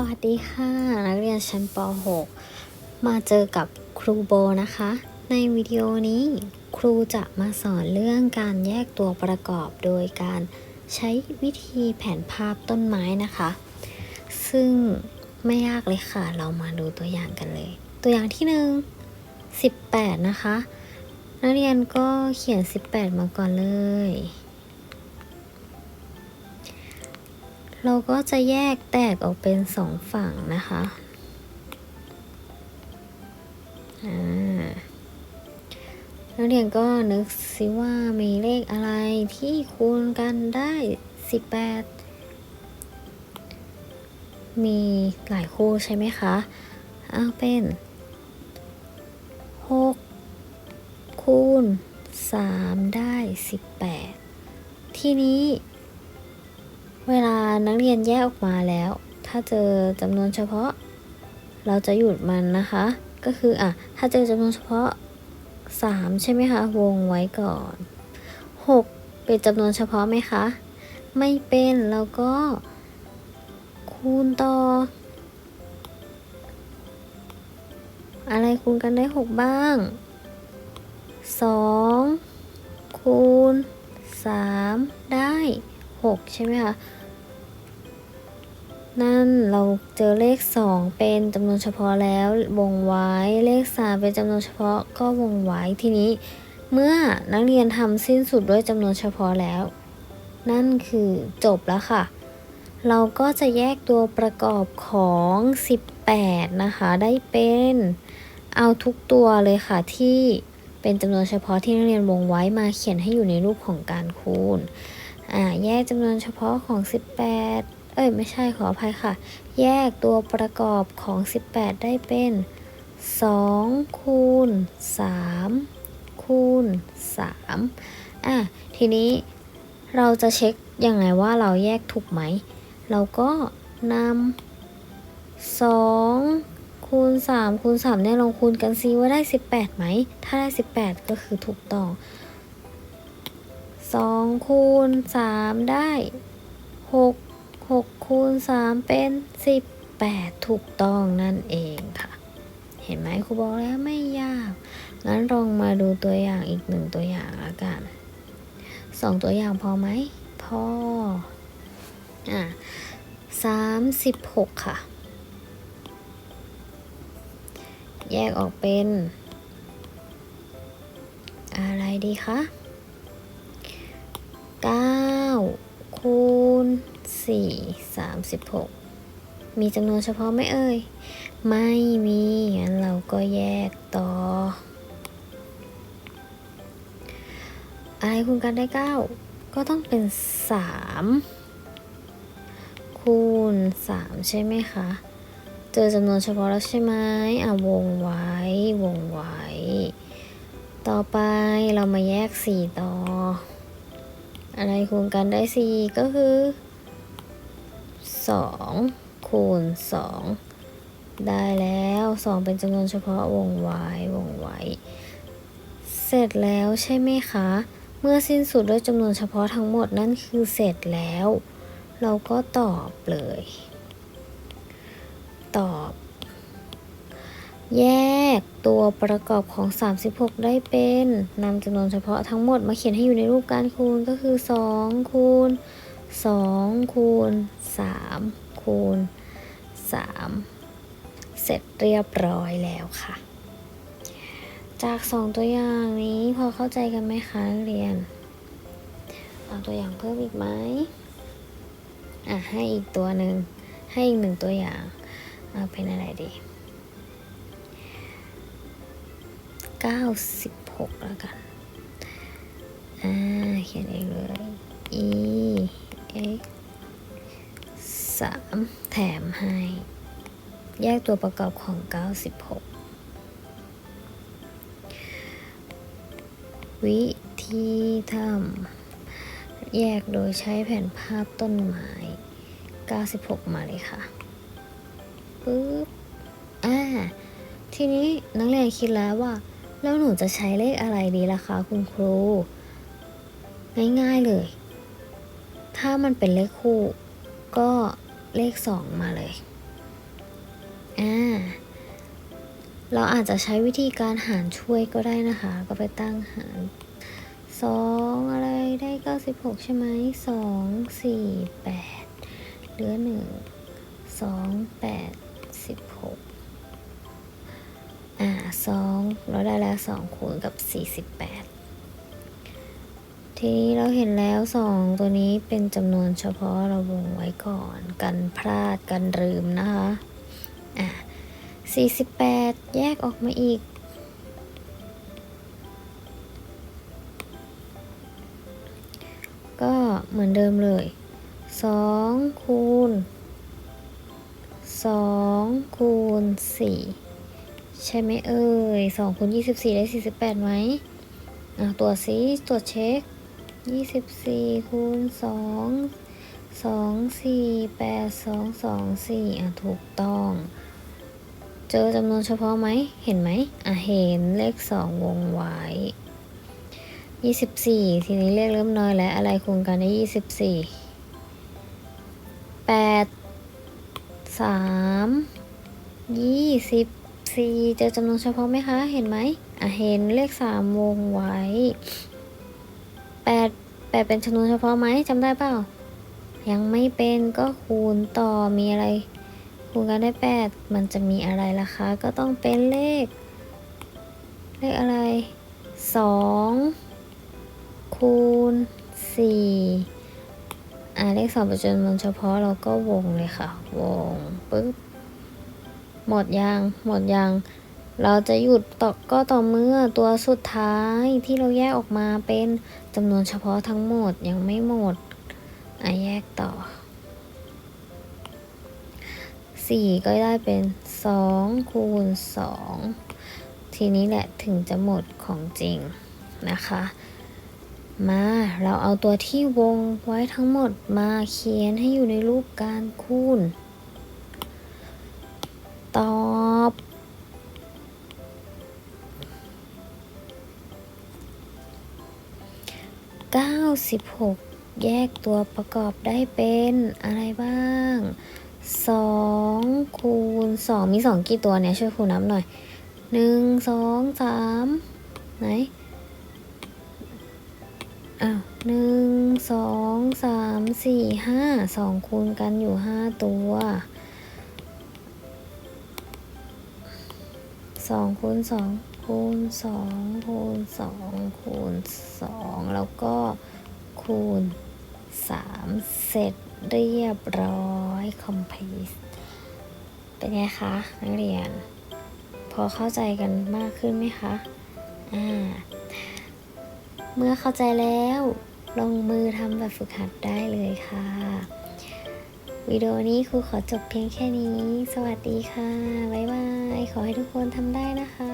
วัสดีค่ะ นักเรียนชั้นป .6 มาเจอกับครูโบนะคะ ในวิดีโอนี้ครูจะมาสอนเรื่องการแยกตัวประกอบโดยการใช้วิธีแผนภาพต้นไม้นะคะ ซึ่งไม่ยากเลยค่ะ เรามาดูตัวอย่างกันเลย ตัวอย่างที่หนึ่ง18 นะคะ นักเรียนก็เขียน 18 มาก่อนเลย เราก็จะแยกแตกออกเป็นสองฝั่งนะคะนักเรียนก็นึกสิว่ามีเลขอะไรที่คูณกันได้ 18 มีหลายคู่ใช่ไหมคะเอาเป็น 6 คูณ 3 ได้ 18 ทีนี้ เวลานักเรียนแยกออกมาแล้ว ถ้าเจอจำนวนเฉพาะ เราจะหยุดมันนะคะ ก็คืออะถ้าเจอจำนวนเฉพาะ 3 ใช่ไหมคะ วงไว้ก่อน 6 เป็นจำนวนเฉพาะไหมคะ ไม่เป็นแล้วก็ คูณต่อ อะไรคูณกันได้ 6 บ้าง 2 คูณ 3 ได้ 6 ใช่ไหมคะ นั่นเราเจอเลข 2 เป็นจำนวนเฉพาะแล้ววงไว้ เลข 3 เป็นจำนวนเฉพาะก็วงไว้ทีนี้ เมื่อนักเรียนทำสิ้นสุดด้วยจำนวนเฉพาะแล้ว นั่นคือจบแล้วค่ะ เราก็จะแยกตัวประกอบของ 18 นะคะ ได้เป็นเอาทุกตัวเลยค่ะที่เป็นจำนวนเฉพาะที่นักเรียนวงไว้มาเขียนให้อยู่ในรูปของการคูณ อ่าแยกจำนวนเฉพาะของ 18 เอ้ยไม่ใช่ขออภัยค่ะ แยกตัวประกอบของ 18 ได้เป็น 2 คูณ 3 คูณ 3 อะทีนี้เราจะเช็คยังไงว่าเราแยกถูกไหม เราก็นำ2คูณ3คูณ3เนี่ยลองคูณกันซิว่าได้ 18ไหม ถ้าได้ 18 ก็คือถูกต้อง สองคูณสามได้หกหกคูณสามเป็นสิบแปดถูกต้องนั่นเองค่ะ เห็นไหมครูบอกแล้วไม่ยาก งั้นลองมาดูตัวอย่างอีกหนึ่งตัวอย่างละกันสองตัวอย่างพอไหมพออะสามสิบหกค่ะ แยกออกเป็น อะไรดีคะ คูณ4 36 มีจำนวนเฉพาะไหมเอ่ย ไม่มี งั้นเราก็แยกต่อ อะไรคูณกันได้ 9 ก็ต้องเป็น 3 คูณ 3 ใช่ไหมคะ เจอจำนวนเฉพาะแล้วใช่ไหมอะวงไว้ วงไว้ ต่อไปเรามาแยก 4 ต่อ อะไรคูณกันได้ 4 ก็คือ 2 คูณ 2 ได้แล้ว 2 เป็นจำนวนเฉพาะวงไว้วงไว้ เสร็จแล้วใช่ไหมคะ เมื่อสิ้นสุดด้วยจำนวนเฉพาะทั้งหมดนั่นคือเสร็จแล้ว เราก็ตอบเลย ตอบ แยกตัวประกอบของ 36 ได้เป็นนำจำนวนเฉพาะทั้งหมดมาเขียนให้อยู่ในรูปการคูณก็คือ2คูณ2คูณ3คูณ3 เสร็จเรียบร้อยแล้วค่ะ จาก 2 ตัวอย่างนี้พอเข้าใจกันไหมคะเรียนเอาตัวอย่างเพิ่มอีกไหมอะให้อีกตัวหนึ่งให้อีกหนึ่งตัวอย่าง เอาเป็นอะไรดี 96 แล้วกัน อ่า เขียนเองเลย e x 3 แถมให้ แยกตัวประกอบของ 96 วิธีทำแยกโดยใช้แผ่นภาพต้นไม้ 96 มาเลยค่ะปึ๊บ อ่า ทีนี้นักเรียนคิดแล้วว่า แล้วหนูจะใช้เลขอะไรดีล่ะคะคุณครู ง่ายๆเลย ถ้ามันเป็นเลขคู่ ก็เลขสองมาเลยอ่าเราอาจจะใช้วิธีการหารช่วยก็ได้นะคะ ก็ไปตั้งหารสองอะไรได้เก้าสิบหกใช่ไหมสองสี่แปดเหลือหนึ่งสองแปด อ่าสองเราได้แล้วสองคูณกับสี่สิบแปดทีนี้เราเห็นแล้วสองตัวนี้เป็นจำนวนเฉพาะเราวงไว้ก่อน กันพลาดกันลืมนะคะอะ48แยกออกมาอีกก็เหมือนเดิมเลย 2 คูณ 2 คูณ 4 ใช่ไหมเอ่ย2คูณ24ได้48ไหมอะตัวจซิตัวจเช็ค24คูณ2 2 4 8 2 2 4อะถูกต้อง เจอจำนวนเฉพาะไหม เห็นไหมอะเห็นเลขสองวงไว้ยี่สิบสี่ทีนี้เลขเริ่มน้อยแล้ว อะไรคูณกันได้ยี่สิบสี่แปดสามยี่สิบ สี่เจอจำนวนเฉพาะไหมคะ เห็นไหมอะเห็นเลขสามวงไว้แปดแปดเป็นจำนวนเฉพาะไหมจำได้เปล่า ยังไม่เป็นก็คูณต่อมีอะไร คูณกันได้แปดมันจะมีอะไรล่ะคะ ก็ต้องเป็นเลข เลขอะไรสองคูณสี่อ่าเลขสองเป็นจำนวนเฉพาะเราก็วงเลยค่ะ วงปึ๊บ หมดยัง หมดยัง เราจะหยุดต่อก็ต่อเมื่อตัวสุดท้ายที่เราแยกออกมาเป็นจำนวนเฉพาะทั้งหมดยังไม่หมดอะแยกต่อสี่ก็ได้เป็นสองคูณสองทีนี้แหละถึงจะหมดของจริงนะคะ มาเราเอาตัวที่วงไว้ทั้งหมดมาเขียนให้อยู่ในรูปการคูณ 96 แยกตัวประกอบได้เป็นอะไรบ้างสองคูณสองมีสองกี่ตัวเนี่ยช่วยคูณนับหน่อยหนึ่งสองสามไหน อ้าวหนึ่งสองสามสี่ห้าสองคูณกันอยู่ห้าตัวสองคูณสองคูณสองคูณสองคูณสองแล้วก็ คูณสามเสร็จเรียบร้อย complete เป็นไงคะนักเรียน พอเข้าใจกันมากขึ้นไหมคะ อ่า เมื่อเข้าใจแล้ว ลงมือทำแบบฝึกหัดได้เลยค่ะวิดีโอนี้ครูขอจบเพียงแค่นี้ สวัสดีค่ะ บ๊ายบาย ขอให้ทุกคนทำได้นะคะ